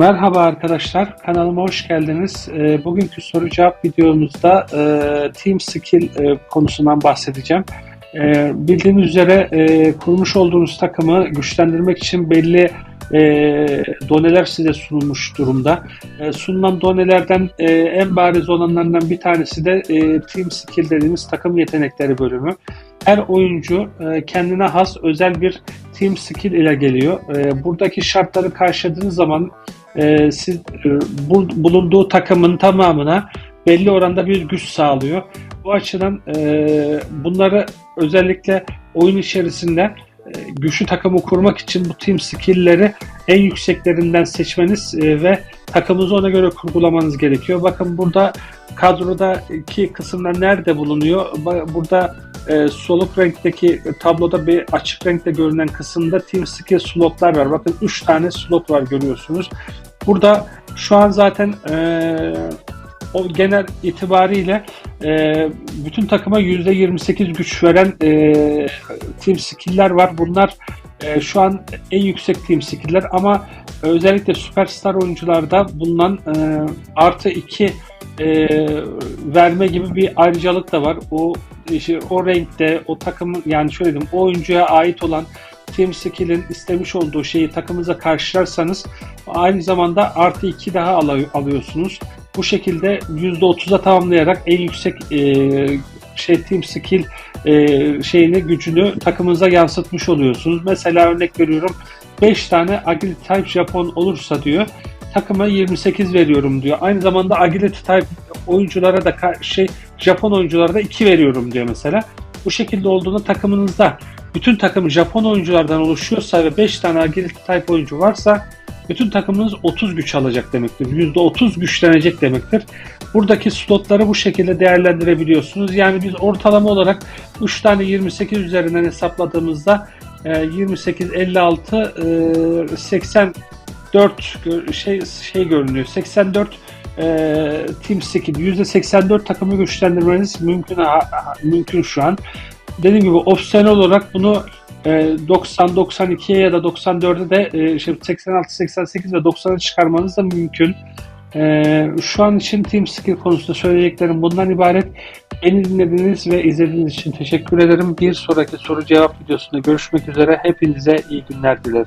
Merhaba arkadaşlar, kanalıma hoş geldiniz. E, bugünkü soru cevap videomuzda e, Team Skill e, konusundan bahsedeceğim. E, bildiğiniz üzere e, kurmuş olduğunuz takımı güçlendirmek için belli e, doneler size sunulmuş durumda. E, sunulan donelerden e, en bariz olanlardan bir tanesi de e, Team Skill dediğimiz takım yetenekleri bölümü. Her oyuncu e, kendine has özel bir Team Skill ile geliyor. E, buradaki şartları karşıladığınız zaman e, siz e, bu, bulunduğu takımın tamamına belli oranda bir güç sağlıyor. Bu açıdan e, bunları özellikle oyun içerisinde e, güçlü takımı kurmak için bu team skill'leri en yükseklerinden seçmeniz e, ve takımınızı ona göre kurgulamanız gerekiyor. Bakın burada kadroda iki kısımlar nerede bulunuyor? Burada e, soluk renkteki tabloda bir açık renkte görünen kısımda team skill slotlar var. Bakın 3 tane slot var görüyorsunuz. Burada şu an zaten e, o genel itibariyle e, bütün takıma %28 güç veren e, team skill'ler var. Bunlar e, şu an en yüksek team skill'ler ama özellikle süperstar oyuncularda bulunan e, artı 2 e, verme gibi bir ayrıcalık da var. O işte o renkte o takımın yani şöyle diyeyim o oyuncuya ait olan Team Skill'in istemiş olduğu şeyi takımınıza karşılarsanız aynı zamanda artı 2 daha alıyor, alıyorsunuz. Bu şekilde %30'a tamamlayarak en yüksek e, şey Team Skill e, şeyini gücünü takımınıza yansıtmış oluyorsunuz. Mesela örnek veriyorum 5 tane Agility Type Japon olursa diyor takıma 28 veriyorum diyor. Aynı zamanda Agility Type oyunculara da şey Japon oyunculara da 2 veriyorum diyor mesela. Bu şekilde olduğunda takımınızda bütün takım Japon oyunculardan oluşuyorsa ve 5 tane Agility Type oyuncu varsa bütün takımınız 30 güç alacak demektir. %30 güçlenecek demektir. Buradaki slotları bu şekilde değerlendirebiliyorsunuz. Yani biz ortalama olarak 3 tane 28 üzerinden hesapladığımızda e, 28, 56, e, 84 gö- şey şey görünüyor. 84 e, Team Skill %84 takımı güçlendirmeniz mümkün mümkün şu an. Dediğim gibi opsiyonel olarak bunu e, 90 92'ye ya da 94'e de e, işte 86 88 ve 90'a çıkarmanız da mümkün. E, şu an için Team Skill konusunda söyleyeceklerim bundan ibaret. Beni dinlediğiniz ve izlediğiniz için teşekkür ederim. Bir sonraki soru cevap videosunda görüşmek üzere. Hepinize iyi günler dilerim.